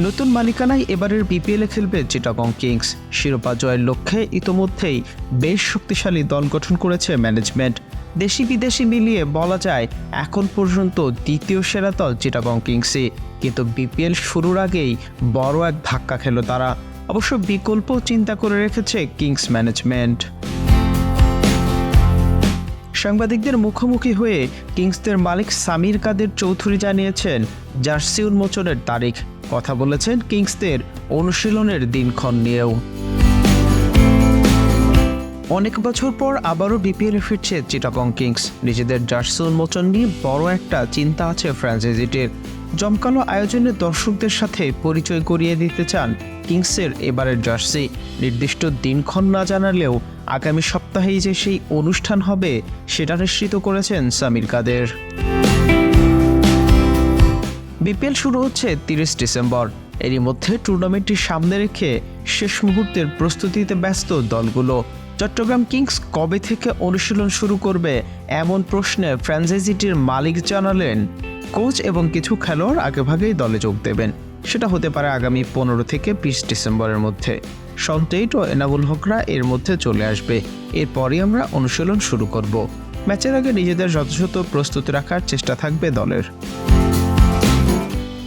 নতুন মালিকানায় এবারের বিপিএলে খেলবে চিটাগং কিংস। শিরোপা জয়ের লক্ষ্যে ইতোমধ্যেই বেশ শক্তিশালী দল গঠন করেছে ম্যানেজমেন্ট। দেশি বিদেশি মিলিয়ে বলা যায়, এখন পর্যন্ত দ্বিতীয় সেরা দল চিটাগং কিংসই। কিন্তু বিপিএল শুরুর আগেই বড় এক ধাক্কা খেল তারা। অবশ্য বিকল্প চিন্তা করে রেখেছে কিংস ম্যানেজমেন্ট। সাংবাদিকদের মুখোমুখি হয়ে কিংসদের মালিক সামির কাদের চৌধুরী জানিয়েছেন জার্সি উন্মোচনের তারিখ, কথা বলেছেন কিংসদের অনুশীলনের দিনক্ষণ নিয়েও। অনেক বছর পর আবারও বিপিএলে ফিরছে চিটাগং কিংস। নিজেদের জার্সি উন্মোচন নিয়ে বড় একটা চিন্তা আছে ফ্র্যাঞ্চাইজিটির জমকালো আয়োজনে দর্শকদের সাথে পরিচয় করিয়ে দিতে চান কিংসের এবারের জার্সি। নির্দিষ্ট দিনক্ষণ না জানালেও আগামী সপ্তাহেই যে সেই অনুষ্ঠান হবে, সেটা নিশ্চিত করেছেন সামির কাদের। বিপিএল শুরু হচ্ছে তিরিশ ডিসেম্বর। এরই মধ্যে টুর্নামেন্টটি সামনে রেখে শেষ মুহূর্তের প্রস্তুতিতে ব্যস্ত দলগুলো। চট্টগ্রাম কিংস কবে থেকে অনুশীলন শুরু করবে এমন প্রশ্নে ফ্র্যাঞ্চাইজিটির মালিক জানালেন কোচ এবং কিছু খেলোয়াড় আগেভাগেই দলে যোগ দেবেন। সেটা হতে পারে আগামী পনেরো থেকে বিশ ডিসেম্বরের মধ্যে। সন্টেইট ও এনাবুল হকরা এর মধ্যে চলে আসবে। এরপরই আমরা অনুশীলন শুরু করব। ম্যাচের আগে নিজেদের যথাযথ প্রস্তুতি রাখার চেষ্টা থাকবে দলের।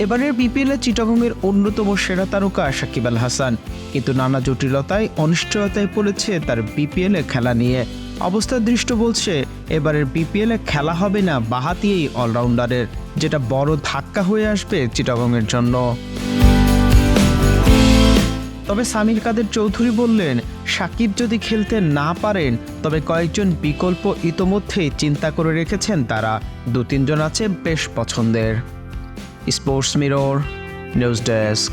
এবারের বিপিএলে চিটাগংয়ের অন্যতম সেরা তারকা সাকিব আল হাসান। কিন্তু নানা জটিলতায়, অনিশ্চয়তায় পড়েছে তার বিপিএলে খেলা নিয়ে। অবস্থা দৃষ্ট বলছে, এবারের বিপিএলে খেলা হবে না বাহাতি এই অলরাউন্ডারের, যেটা বড় ধাক্কা হয়ে আসবে চিটাগংয়ের জন্য। তবে সামির কাদের চৌধুরী বললেন, সাকিব যদি খেলতে না পারেন, তবে কয়েকজন বিকল্প ইতোমধ্যেই চিন্তা করে রেখেছেন তারা। দু তিনজন আছে বেশ পছন্দের। sports mirror, news desk.